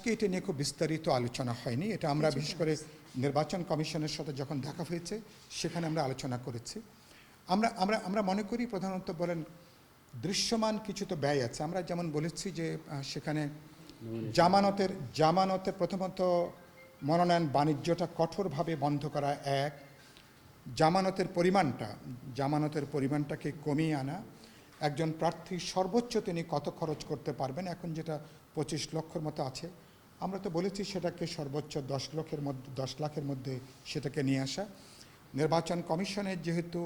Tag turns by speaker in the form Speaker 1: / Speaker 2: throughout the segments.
Speaker 1: আজকে এটা নিয়ে খুব বিস্তারিত আলোচনা হয়নি। এটা আমরা বিশেষ করে নির্বাচন কমিশনের সাথে যখন দেখা হয়েছে সেখানে আমরা আলোচনা করেছি। আমরা আমরা আমরা মনে করি প্রধানত বলেন দৃশ্যমান কিছু তো ব্যয় আছে। আমরা যেমন বলেছি যে সেখানে জামানতের জামানতের প্রথমত মনোনয়ন বাণিজ্যটা কঠোরভাবে বন্ধ করা এক। জামানতের পরিমাণটা জামানতের পরিমাণটাকে কমিয়ে আনা। একজন প্রার্থী সর্বোচ্চ তিনি কত খরচ করতে পারবেন? এখন যেটা পঁচিশ লক্ষর মতো আছে। আমরা তো বলেছি সেটাকে সর্বোচ্চ দশ লক্ষের মধ্যে দশ লাখের মধ্যে সেটাকে নিয়ে আসা। নির্বাচন কমিশনের যেহেতু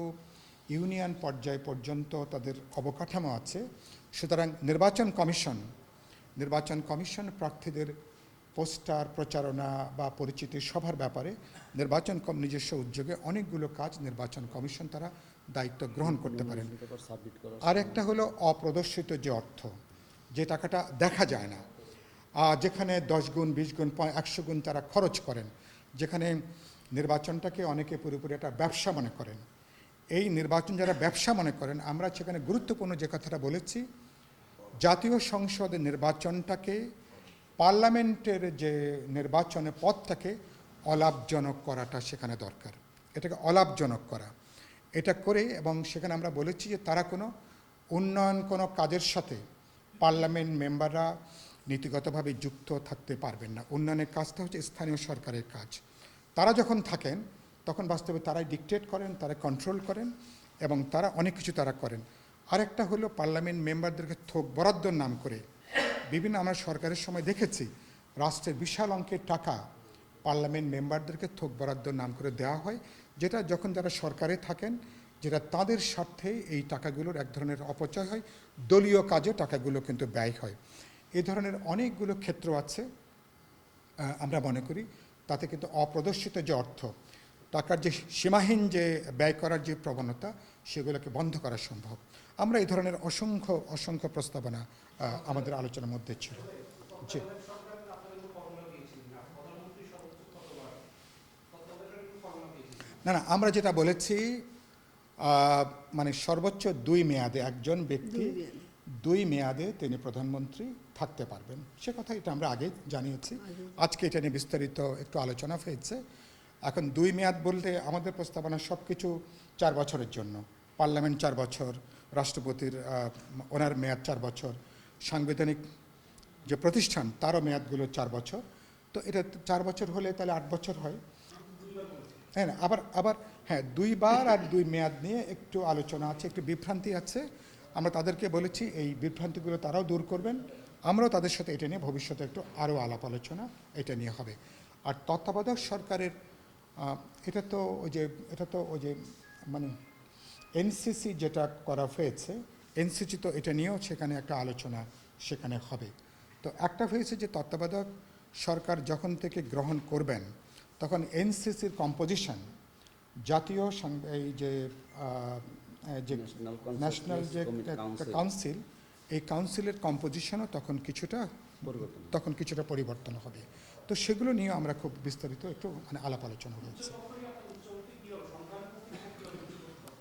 Speaker 1: ইউনিয়ন পর্যায় পর্যন্ত তাদের অবকাঠামো আছে সুতরাং নির্বাচন কমিশন নির্বাচন কমিশন প্রার্থীদের পোস্টার প্রচারণা বা পরিচিতি সভার ব্যাপারে নির্বাচন কম নিজস্ব উদ্যোগে অনেকগুলো কাজ নির্বাচন কমিশন তারা দায়িত্ব গ্রহণ করতে পারেন আর একটা হলো অপ্রদর্শিত যে অর্থ যে টাকাটা দেখা যায় না। যেখানে দশ গুণ, বিশ গুণ একশো গুণ তারা খরচ করেন, যেখানে নির্বাচনটাকে অনেকে পুরোপুরি একটা ব্যবসা মনে করেন। এই নির্বাচন যারা ব্যবসা মনে করেন, আমরা সেখানে গুরুত্বপূর্ণ যে কথাটা বলেছি, জাতীয় সংসদের নির্বাচনটাকে, পার্লামেন্টের যে নির্বাচনের পথটাকে অলাভজনক করাটা সেখানে দরকার। এটাকে অলাভজনক করা। এটা করে এবং সেখানে আমরা বলেছি যে তারা কোনো উন্নয়ন কোনো কাজের সাথে পার্লামেন্ট মেম্বাররা নীতিগতভাবে যুক্ত থাকতে পারবেন না। উন্নয়নের কাজটা হচ্ছে স্থানীয় সরকারের কাজ। তারা যখন থাকেন, তখন বাস্তবে তারাই ডিকটেট করেন তারা কন্ট্রোল করেন এবং তারা অনেক কিছু তারা করেন। আরেকটা হলো পার্লামেন্ট মেম্বারদেরকে থোক বরাদ্দর নাম করে। বিভিন্ন আমরা সরকারের সময় দেখেছি, রাষ্ট্রের বিশাল অঙ্কের টাকা পার্লামেন্ট মেম্বারদেরকে থোক বরাদ্দর নাম করে দেওয়া হয়, যেটা যখন যারা সরকারে থাকেন, যেটা তাদের স্বার্থে এই টাকাগুলোর এক ধরনের অপচয় হয়, দলীয় কাজে টাকাগুলো কিন্তু ব্যয় হয়। এই ধরনের অনেকগুলো ক্ষেত্র আছে আমরা মনে করি। তাতে কিন্তু অপ্রদর্শিত যে অর্থ, টাকার যে সীমাহীন যে ব্যয় করার যে প্রবণতা, সেগুলোকে বন্ধ করা সম্ভব। আমরা এই ধরনের অসংখ্য অসংখ্য প্রস্তাবনা আমাদের আলোচনার মধ্যে ছিল। জি। না না, আমরা যেটা বলেছি মানে সর্বোচ্চ দুই মেয়াদে একজন ব্যক্তি
Speaker 2: দুই মেয়াদে।
Speaker 1: তিনি প্রধানমন্ত্রী থাকতে পারবেন। সে কথা এটা আমরা আগে জানিয়েছি। আজকে এটা নিয়ে বিস্তারিত একটু আলোচনা হয়েছে। এখন দুই মেয়াদ বলতে আমাদের প্রস্তাবনা সব কিছু চার বছরের জন্য। পার্লামেন্ট চার বছর রাষ্ট্রপতির ওনার মেয়াদ চার বছর সাংবিধানিক যে প্রতিষ্ঠান তারও মেয়াদগুলো চার বছর। তো এটা চার বছর হলে তাহলে আট বছর হয়। হ্যাঁ আবার আবার হ্যাঁ দুইবার আর দুই মেয়াদ নিয়ে একটু আলোচনা আছে একটু বিভ্রান্তি আছে। আমরা তাদেরকে বলেছি, এই বিভ্রান্তিগুলো তারাও দূর করবেন। আমরাও তাদের সাথে এটা নিয়ে ভবিষ্যতে একটু আরও আলাপ আলোচনা এটা নিয়ে হবে। আর তত্ত্বাবধায়ক সরকারের এটা তো ওই যে, এটা তো ওই যে মানে এনসিসি যেটা করা হয়েছে এনসিসি তো এটা নিয়েও সেখানে একটা আলোচনা সেখানে হবে। তো একটা হয়েছে যে তত্ত্বাবধায়ক সরকার যখন থেকে গ্রহণ করবেন, তখন এনসিসির কম্পোজিশন জাতীয় এই যে যে ন্যাশনাল যে কাউন্সিল এই কাউন্সিলের কম্পোজিশনও তখন কিছুটা তখন কিছুটা পরিবর্তন হবে। তো সেগুলো নিয়ে আমরা খুব বিস্তারিত একটু মানে আলাপ আলোচনা হয়েছে।